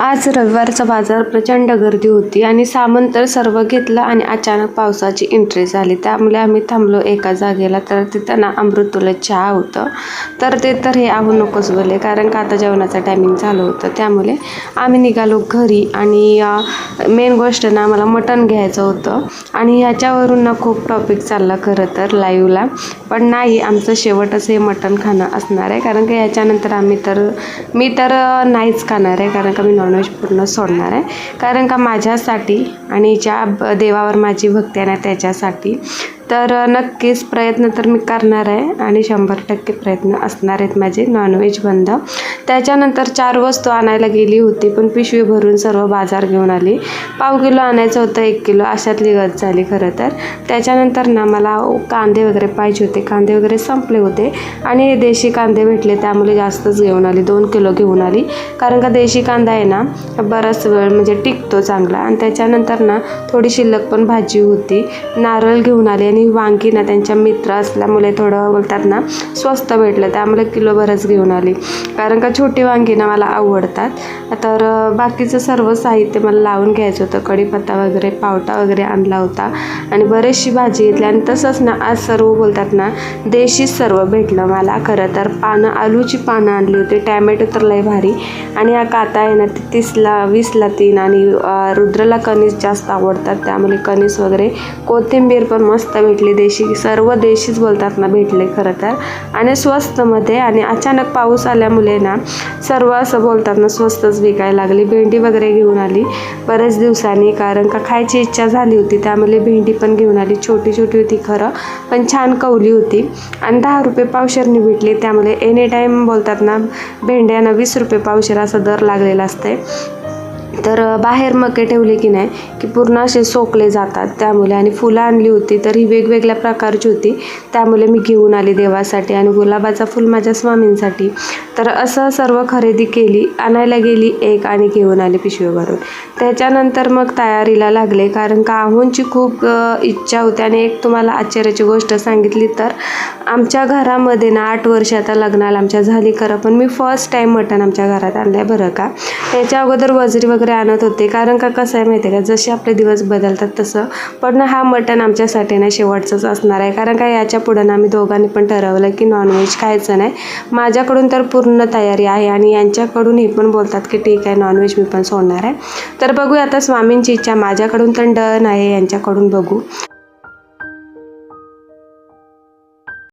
आज रविवारचा बाजार प्रचंड गर्दी होती आणि सामान तर सर्व घेतलं आणि अचानक पावसाची एंट्री झाली. त्यामुळे आम्ही थांबलो एका जागेला तर तिथं ना अमृतुला चहा होतं. तर ते तर हे आहो नकोच बोलले कारण का आता जेवणाचा टायमिंग झालं होतं. त्यामुळे आम्ही निघालो घरी आणि मेन गोष्ट ना मला मटण घ्यायचं होतं. आणि ह्याच्यावरून ना खूप टॉपिक चालला खरं तर लाईव्हला पण नाही आमचं शेवटच हे मटण खाणं असणार आहे. कारण की ह्याच्यानंतर आम्ही तर मी तर नाहीच खाणार आहे. कारण का मी नॉनव्हेज पूर्ण सोडणार आहे. कारण का माझ्यासाठी आणि ज्या देवावर माझी भक्ती आहे ना त्याच्यासाठी तर नक्कीच प्रयत्न तर मी करणार आहे आणि शंभर टक्के प्रयत्न असणार आहेत माझे नॉनव्हेज बंद. त्याच्यानंतर चार वस्तू आणायला गेली होती पण पिशवी भरून सर्व बाजार घेऊन आली. पाव किलो आणायचं होतं एक किलो अशातली गत झाली खरं तर. त्याच्यानंतर ना मला कांदे वगैरे पाहिजे होते. कांदे वगैरे संपले होते आणि देशी कांदे भेटले त्यामुळे जास्तच घेऊन आली दोन किलो घेऊन आली. कारण का देशी कांदा आहे ना बराच वेळ म्हणजे टिकतो चांगला. आणि त्याच्यानंतर ना थोडी शिल्लक पण भाजी होती. नारळ घेऊन आली आणि वांगी ना त्यांच्या मित्र असल्यामुळे थोडं बोलतात ना स्वस्त भेटलं. त्यामुळे किलो घेऊन आली. कारण का छोटी वांगी ना मला आवडतात. तर बाकीचं सर्व साहित्य मला लावून घ्यायचं होतं. कढीपत्ता वगैरे पावटा वगैरे आणला होता. आणि बरीचशी भाजी घेतली. आणि तसंच ना आज सर्व बोलतात ना देशीच सर्व भेटलं मला. खरं तर पानं आलूची पानं आणली होती. टॅमॅटो तर लय भारी. आणि हा काता आहे ना ते तीसला वीसला तीन. आणि रुद्रला कणीस जास्त आवडतात. त्यामुळे कणीस वगैरे कोथिंबीर पण मस्त भेटली देशी सर्व देशीच बोलतात ना भेटले खरं तर. आणि स्वस्तमध्ये आणि अचानक पाऊस आल्यामुळे ना सर्व असं बोलतात ना स्वस्तच विकायला लागली. भेंडी वगैरे घेऊन आली बरेच दिवसांनी कारण का खायची इच्छा झाली होती त्यामुळे भेंडी पण घेऊन आली. छोटी छोटी होती खरं पण छान कवली होती. आणि दहा रुपये पावशेरनी भेटली त्यामुळे एनी टाईम बोलतात ना भेंड्यानं वीस रुपये पावशेर असा दर लागलेला असते तर बाहेर मके ठेवले की नाही की पूर्ण असे सोकले जातात त्यामुळे. आणि फुलं आणली होती तर ही वेगवेगळ्या प्रकारची होती. त्यामुळे मी घेऊन आली देवासाठी आणि गुलाबाचा फुल माझ्या स्वामींसाठी. तर असं सर्व खरेदी केली आणायला गेली एक आणि घेऊन आले पिशवीवरून. त्याच्यानंतर मग तयारीला लागले कारण का आहूंची खूप इच्छा होती. आणि एक तुम्हाला आश्चर्याची गोष्ट सांगितली तर आमच्या घरामध्ये ना आठ वर्ष आता लग्नाला आमच्या झाली खरं पण मी फर्स्ट टाईम मटण आमच्या घरात आणलं आहे बरं का. त्याच्या अगोदर वजरी वगैरे वगैरे आणत होते. कारण का कसं आहे माहिती आहे का? जसे आपले दिवस बदलतात तसं. पण ना हा मटण आमच्यासाठी ना शेवटचंच असणार आहे. कारण का याच्या पुढं ना आम्ही दोघांनी पण ठरवलं की नॉनव्हेज खायचं नाही. माझ्याकडून तर पूर्ण तयारी आहे आणि यांच्याकडून हे पण बोलतात की ठीक आहे नॉनव्हेज मी पण सोडणार आहे. तर बघूया आता स्वामींची इच्छा. माझ्याकडून तर डन आहे यांच्याकडून बघू.